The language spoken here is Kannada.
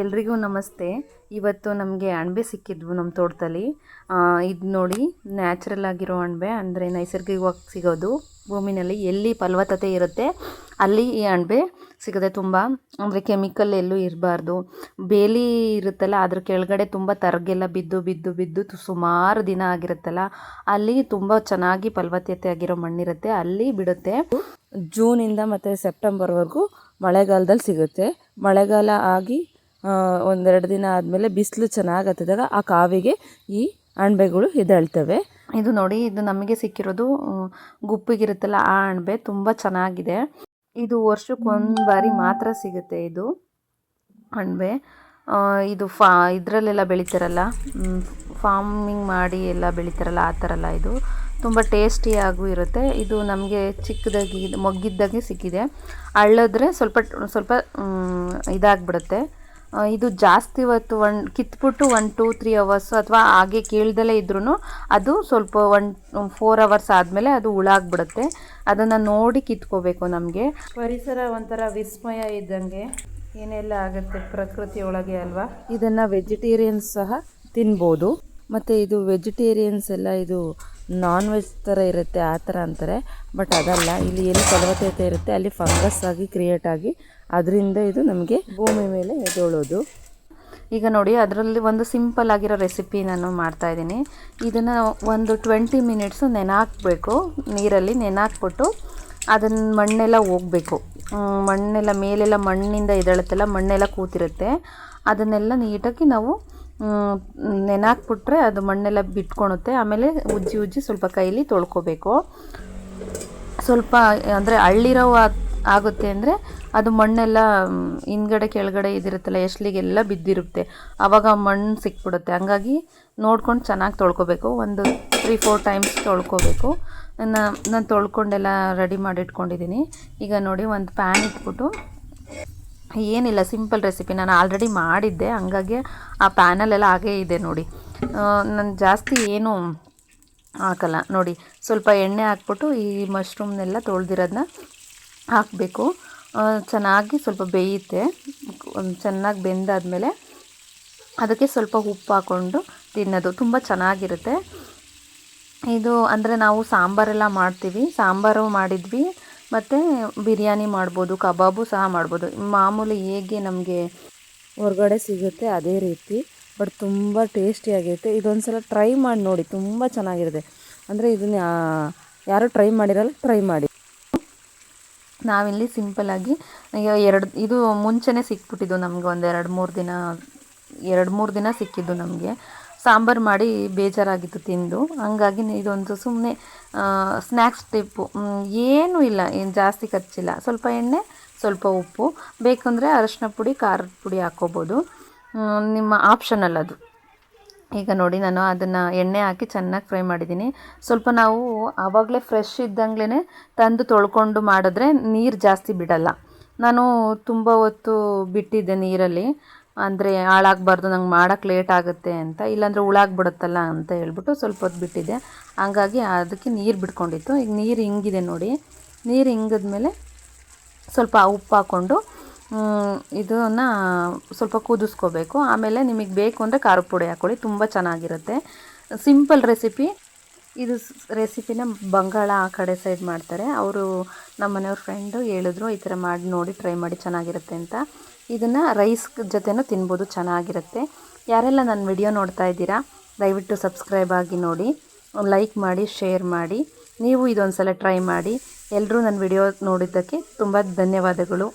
ಎಲ್ರಿಗೂ ನಮಸ್ತೆ. ಇವತ್ತು ನಮಗೆ ಅಣಬೆ ಸಿಕ್ಕಿದ್ವು ನಮ್ಮ ತೋಟದಲ್ಲಿ. ಇದು ನೋಡಿ ನ್ಯಾಚುರಲ್ ಆಗಿರೋ ಅಣಬೆ, ಅಂದರೆ ನೈಸರ್ಗಿಕವಾಗಿ ಸಿಗೋದು. ಭೂಮಿನಲ್ಲಿ ಎಲ್ಲಿ ಫಲವತ್ತತೆ ಇರುತ್ತೆ, ಅಲ್ಲಿ ಈ ಅಣಬೆ ಸಿಗುತ್ತೆ ತುಂಬ, ಅಂದರೆ ಕೆಮಿಕಲ್ ಎಲ್ಲೂ ಇರಬಾರ್ದು. ಬೇಲಿ ಇರುತ್ತಲ್ಲ, ಅದ್ರ ಕೆಳಗಡೆ ತುಂಬ ತರಗೆಲ್ಲ ಬಿದ್ದು ಬಿದ್ದು ಬಿದ್ದು ಸುಮಾರು ದಿನ ಆಗಿರುತ್ತಲ್ಲ, ಅಲ್ಲಿ ತುಂಬ ಚೆನ್ನಾಗಿ ಫಲವತ್ತತೆ ಆಗಿರೋ ಮಣ್ಣಿರುತ್ತೆ, ಅಲ್ಲಿ ಬಿಡುತ್ತೆ. ಜೂನಿಂದ ಮತ್ತು ಸೆಪ್ಟೆಂಬರ್ವರೆಗೂ ಮಳೆಗಾಲದಲ್ಲಿ ಸಿಗುತ್ತೆ. ಮಳೆಗಾಲ ಆಗಿ ಒಂದೆರಡು ದಿನ ಆದಮೇಲೆ ಬಿಸಿಲು ಚೆನ್ನಾಗತ್ತಿದಾಗ ಆ ಕಾವಿಗೆ ಈ ಅಣಬೆಗಳು ಇದಳ್ತವೆ ಇದು ನೋಡಿ, ಇದು ನಮಗೆ ಸಿಕ್ಕಿರೋದು ಗುಪ್ಪಿಗಿರುತ್ತಲ್ಲ ಆ ಅಣಬೆ. ತುಂಬ ಚೆನ್ನಾಗಿದೆ. ಇದು ವರ್ಷಕ್ಕೆ ಒಂದು ಬಾರಿ ಮಾತ್ರ ಸಿಗುತ್ತೆ ಇದು ಅಣಬೆ. ಇದು ಫಾ, ಇದರಲ್ಲೆಲ್ಲ ಬೆಳಿತಾರಲ್ಲ ಫಾರ್ಮಿಂಗ್ ಮಾಡಿ ಎಲ್ಲ ಬೆಳಿತಾರಲ್ಲ, ಆ ಥರ ಎಲ್ಲ ಇದು. ತುಂಬ ಟೇಸ್ಟಿಯಾಗೂ ಇರುತ್ತೆ. ಇದು ನಮಗೆ ಚಿಕ್ಕದಾಗಿ, ಮೊಗ್ಗಿದ್ದಾಗೆ ಸಿಕ್ಕಿದೆ. ಅಳ್ಳದ್ರೆ ಸ್ವಲ್ಪ ಸ್ವಲ್ಪ ಇದಾಗ್ಬಿಡುತ್ತೆ. ಇದು ಜಾಸ್ತಿ ಹೊತ್ತು ಒನ್ ಕಿತ್ಬಿಟ್ಟು ಒನ್ ಟೂ ತ್ರೀ ಅವರ್ಸ್ ಅಥವಾ ಹಾಗೆ ಕೀಳ್ದಲೇ ಇದ್ರೂ ಅದು ಸ್ವಲ್ಪ ಒನ್ ಫೋರ್ ಅವರ್ಸ್ ಆದಮೇಲೆ ಅದು ಹುಳಾಗ್ಬಿಡುತ್ತೆ. ಅದನ್ನು ನೋಡಿ ಕಿತ್ಕೋಬೇಕು ನಮಗೆ. ಪರಿಸರ ಒಂಥರ ವಿಸ್ಮಯ ಇದ್ದಂಗೆ ಏನೆಲ್ಲ ಆಗುತ್ತೆ ಪ್ರಕೃತಿಯೊಳಗೆ ಅಲ್ವಾ? ಇದನ್ನು ವೆಜಿಟೇರಿಯನ್ಸ್ ಸಹ ತಿನ್ಬೋದು. ಮತ್ತು ಇದು ವೆಜಿಟೇರಿಯನ್ಸ್ ಎಲ್ಲ ಇದು ನಾನ್ ವೆಜ್ ಥರ ಇರುತ್ತೆ ಆ ಥರ ಅಂತಾರೆ. ಬಟ್ ಅದಲ್ಲ, ಇಲ್ಲಿ ಏನು ಫಲವತ್ತತೆ ಇರುತ್ತೆ, ಅಲ್ಲಿ ಫಂಗಸ್ ಆಗಿ ಕ್ರಿಯೇಟ್ ಆಗಿ ಅದರಿಂದ ಇದು ನಮಗೆ ಭೂಮಿ ಮೇಲೆ ಎದೋಳೋದು. ಈಗ ನೋಡಿ, ಅದರಲ್ಲಿ ಒಂದು ಸಿಂಪಲ್ ಆಗಿರೋ ರೆಸಿಪಿ ನಾನು ಮಾಡ್ತಾ ಇದ್ದೀನಿ. ಇದನ್ನು ಒಂದು ಟ್ವೆಂಟಿ ಮಿನಿಟ್ಸು ನೆನಾಕಬೇಕು, ನೀರಲ್ಲಿ ನೆನಾಕ್ಬಿಟ್ಟು ಅದನ್ನ ಮಣ್ಣೆಲ್ಲ ಹೋಗಬೇಕು. ಮಣ್ಣೆಲ್ಲ ಮೇಲೆಲ್ಲ ಮಣ್ಣಿಂದ ಎದ್ದೇಳುತ್ತಲ್ಲ ಮಣ್ಣೆಲ್ಲ ಕೂತಿರುತ್ತೆ. ಅದನ್ನೆಲ್ಲ ನೀಟಾಗಿ ನಾವು ನೆನಾಕ್ಬಿಟ್ರೆ ಅದು ಮಣ್ಣೆಲ್ಲ ಬಿಟ್ಕೊಳುತ್ತೆ ಆಮೇಲೆ ಉಜ್ಜಿ ಉಜ್ಜಿ ಸ್ವಲ್ಪ ಕೈಲಿ ತೊಳ್ಕೊಬೇಕು. ಸ್ವಲ್ಪ, ಅಂದರೆ ಅಳ್ಳಿರೋ ಆಗುತ್ತೆ ಅಂದರೆ ಅದು ಮಣ್ಣೆಲ್ಲ ಹಿಂದ್ಗಡೆ ಕೆಳಗಡೆ ಇದಿರುತ್ತಲ್ಲ, ಎಸ್ಲಿಗೆಲ್ಲ ಬಿದ್ದಿರುತ್ತೆ. ಆವಾಗ ಮಣ್ಣು ಸಿಕ್ಬಿಡುತ್ತೆ. ಹಂಗಾಗಿ ನೋಡ್ಕೊಂಡು ಚೆನ್ನಾಗಿ ತೊಳ್ಕೊಬೇಕು. ಒಂದು ತ್ರೀ ಫೋರ್ ಟೈಮ್ಸ್ ತೊಳ್ಕೊಬೇಕು. ನಾನು ತೊಳ್ಕೊಂಡೆಲ್ಲ ರೆಡಿ ಮಾಡಿಟ್ಕೊಂಡಿದ್ದೀನಿ ಈಗ ನೋಡಿ, ಒಂದು ಪ್ಯಾನ್ ಇಟ್ಬಿಟ್ಟು ಏನಿಲ್ಲ ಸಿಂಪಲ್ ರೆಸಿಪಿ ನಾನು ಆಲ್ರೆಡಿ ಮಾಡಿದ್ದೆ. ಹಂಗಾಗಿ ಆ ಪ್ಯಾನಲ್ಲೆಲ್ಲ ಹಾಗೇ ಇದೆ ನೋಡಿ. ನಾನು ಜಾಸ್ತಿ ಏನು ಹಾಕಲ್ಲ. ನೋಡಿ, ಸ್ವಲ್ಪ ಎಣ್ಣೆ ಹಾಕ್ಬಿಟ್ಟು ಈ ಮಶ್ರೂಮ್ನೆಲ್ಲ ತೊಳೆದಿರೋದನ್ನ ಹಾಕಬೇಕು. ಚೆನ್ನಾಗಿ ಸ್ವಲ್ಪ ಬೇಯುತ್ತೆ. ಚೆನ್ನಾಗಿ ಬೆಂದಾದಮೇಲೆ ಅದಕ್ಕೆ ಸ್ವಲ್ಪ ಉಪ್ಪು ಹಾಕ್ಕೊಂಡು ತಿನ್ನೋದು. ತುಂಬ ಚೆನ್ನಾಗಿರುತ್ತೆ. ಇದು ಅಂದರೆ ನಾವು ಸಾಂಬಾರೆಲ್ಲ ಮಾಡ್ತೀವಿ. ಸಾಂಬಾರು ಮಾಡಿದ್ವಿ. ಮತ್ತು ಬಿರಿಯಾನಿ ಮಾಡ್ಬೋದು, ಕಬಾಬು ಸಹ ಮಾಡ್ಬೋದು. ಮಾಮೂಲಿ ಹೇಗೆ ನಮಗೆ ಹೊರಗಡೆ ಸಿಗುತ್ತೆ ಅದೇ ರೀತಿ, ಬಟ್ ತುಂಬ ಟೇಸ್ಟಿಯಾಗಿರುತ್ತೆ ಇದೊಂದು ಸಲ ಟ್ರೈ ಮಾಡಿ ನೋಡಿ, ತುಂಬ ಚೆನ್ನಾಗಿರುತ್ತೆ. ಅಂದರೆ ಇದನ್ನ ಯಾರು ಟ್ರೈ ಮಾಡಿರಲ್ಲ, ಟ್ರೈ ಮಾಡಿ. ನಾವಿಲ್ಲಿ ಸಿಂಪಲ್ಲಾಗಿ ಎರಡು, ಇದು ಮುಂಚೆನೇ ಸಿಕ್ಬಿಟ್ಟಿದ್ದು ನಮಗೆ ಒಂದು ಎರಡು ಮೂರು ದಿನ, ಎರಡು ಮೂರು ದಿನ ಸಿಕ್ಕಿದ್ದು ನಮಗೆ. ಸಾಂಬಾರು ಮಾಡಿ ಬೇಜಾರಾಗಿತ್ತು ತಿಂದು. ಹಂಗಾಗಿ ಇದೊಂದು ಸುಮ್ಮನೆ ಸ್ನ್ಯಾಕ್ಸ್ ಟಿಪ್ಪು ಏನೂ ಇಲ್ಲ, ಏನು ಜಾಸ್ತಿ ಖರ್ಚಿಲ್ಲ. ಸ್ವಲ್ಪ ಎಣ್ಣೆ, ಸ್ವಲ್ಪ ಉಪ್ಪು. ಬೇಕಂದರೆ ಅರಶಿನ ಪುಡಿ, ಖಾರದ ಪುಡಿ ಹಾಕ್ಕೋಬೋದು ನಿಮ್ಮ ಆಪ್ಷನಲ್ ಅದು. ಈಗ ನೋಡಿ, ನಾನು ಅದನ್ನು ಎಣ್ಣೆ ಹಾಕಿ ಚೆನ್ನಾಗಿ ಫ್ರೈ ಮಾಡಿದ್ದೀನಿ. ಸ್ವಲ್ಪ ನಾವು ಆವಾಗಲೇ ಫ್ರೆಶ್ ಇದ್ದಂಗ್ಲೇ ತಂದು ತೊಳ್ಕೊಂಡು ಮಾಡಿದ್ರೆ ನೀರು ಜಾಸ್ತಿ ಬಿಡಲ್ಲ. ನಾನು ತುಂಬ ಹೊತ್ತು ಬಿಟ್ಟಿದ್ದೆ ನೀರಲ್ಲಿ. ಅಂದರೆ ಹಾಳಾಗಬಾರ್ದು, ನಂಗೆ ಮಾಡೋಕ್ಕೆ ಲೇಟ್ ಆಗುತ್ತೆ ಅಂತ, ಇಲ್ಲಾಂದರೆ ಹುಳಾಗ್ಬಿಡುತ್ತಲ್ಲ ಅಂತ ಹೇಳ್ಬಿಟ್ಟು ಸ್ವಲ್ಪ ಹೊತ್ತು ಬಿಟ್ಟಿದ್ದೆ. ಹಂಗಾಗಿ ಅದಕ್ಕೆ ನೀರು ಬಿಟ್ಕೊಂಡಿತ್ತು. ಈಗ ನೀರು ಹಿಂಗಿದೆ ನೋಡಿ. ನೀರು ಹಿಂಗಿದ್ಮೇಲೆ ಸ್ವಲ್ಪ ಉಪ್ಪು ಹಾಕ್ಕೊಂಡು ಇದನ್ನು ಸ್ವಲ್ಪ ಕುದಿಸ್ಕೋಬೇಕು. ಆಮೇಲೆ ನಿಮಗೆ ಬೇಕು ಅಂದರೆ ಖಾರದ ಪುಡಿ ಹಾಕ್ಕೊಳ್ಳಿ ತುಂಬ ಚೆನ್ನಾಗಿರುತ್ತೆ. ಸಿಂಪಲ್ ರೆಸಿಪಿ ಇದು ರೆಸಿಪಿನ ಬಂಗಾಳ ಆ ಕಡೆ ಸೈಡ್ ಮಾಡ್ತಾರೆ. ಅವರು ನಮ್ಮ ಮನೆಯವ್ರ ಫ್ರೆಂಡು ಹೇಳಿದ್ರು, ಈ ಥರ ಮಾಡಿ ನೋಡಿ ಟ್ರೈ ಮಾಡಿ ಚೆನ್ನಾಗಿರುತ್ತೆ ಅಂತ. ಇದನ್ನು ರೈಸ್ ಜೊತೆನೂ ತಿನ್ಬೋದು, ಚೆನ್ನಾಗಿರುತ್ತೆ. ಯಾರೆಲ್ಲ ನನ್ನ ವಿಡಿಯೋ ನೋಡ್ತಾ ಇದ್ದೀರಾ, ದಯವಿಟ್ಟು ಸಬ್ಸ್ಕ್ರೈಬ್ ಆಗಿ ನೋಡಿ. ಲೈಕ್ ಮಾಡಿ ಶೇರ್ ಮಾಡಿ. ನೀವು ಇದೊಂದು ಸಲ ಟ್ರೈ ಮಾಡಿ. ಎಲ್ಲರೂ ನನ್ನ ವಿಡಿಯೋ ನೋಡಿದ್ದಕ್ಕೆ ತುಂಬ ಧನ್ಯವಾದಗಳು.